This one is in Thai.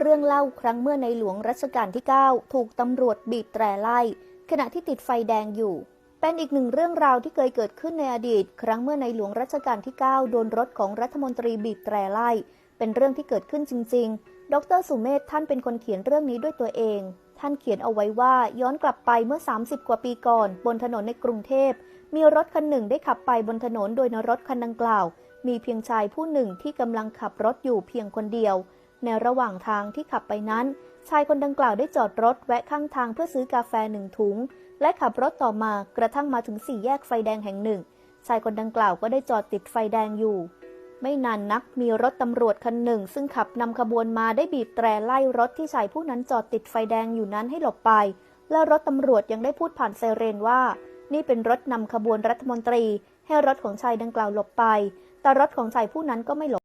เรื่องเล่าครั้งเมื่อในหลวงรัชกาลที่ 9 ถูกตำรวจบีบแตรไล่ ขณะที่ติดไฟแดงอยู่ เป็นอีกหนึ่งเรื่องราวที่เคยเกิดขึ้นในอดีต ครั้งเมื่อในหลวงรัชกาลที่ 9 โดนรถของรัฐมนตรีบีบแตรไล่ เป็นเรื่องที่เกิดขึ้นจริง ๆ ดรสุเมธท่านเป็นคนเขียนเรื่องนี้ด้วยตัวเอง ท่านเขียนเอาไว้ว่าย้อนกลับไปเมื่อ 30 กว่าปีก่อน บนถนนในกรุงเทพ มีรถคันหนึ่งได้ขับไปบนถนนโดยนรถคันดังกล่าว มีเพียงชายผู้หนึ่งที่กำลังขับรถอยู่เพียงคนเดียว ในระหว่างทางที่ขับไปนั้น ชายคนดังกล่าวได้จอดรถแวะข้างทางเพื่อซื้อกาแฟหนึ่งถุง และขับรถต่อมากระทั่งมาถึงสี่แยกไฟแดงแห่งหนึ่ง ชายคนดังกล่าวก็ได้จอดติดไฟแดงอยู่ ไม่นานนักมีรถตำรวจคันหนึ่ง ซึ่งขับนำขบวนมาได้บีบแตรไล่รถที่ชายผู้นั้นจอดติดไฟแดงอยู่นั้นให้หลบไป และรถตำรวจยังได้พูดผ่านไซเรนว่า นี่เป็นรถนำขบวนรัฐมนตรี ให้รถของชายดังกล่าวหลบไป แต่รถของชายผู้นั้นก็ไม่หลบ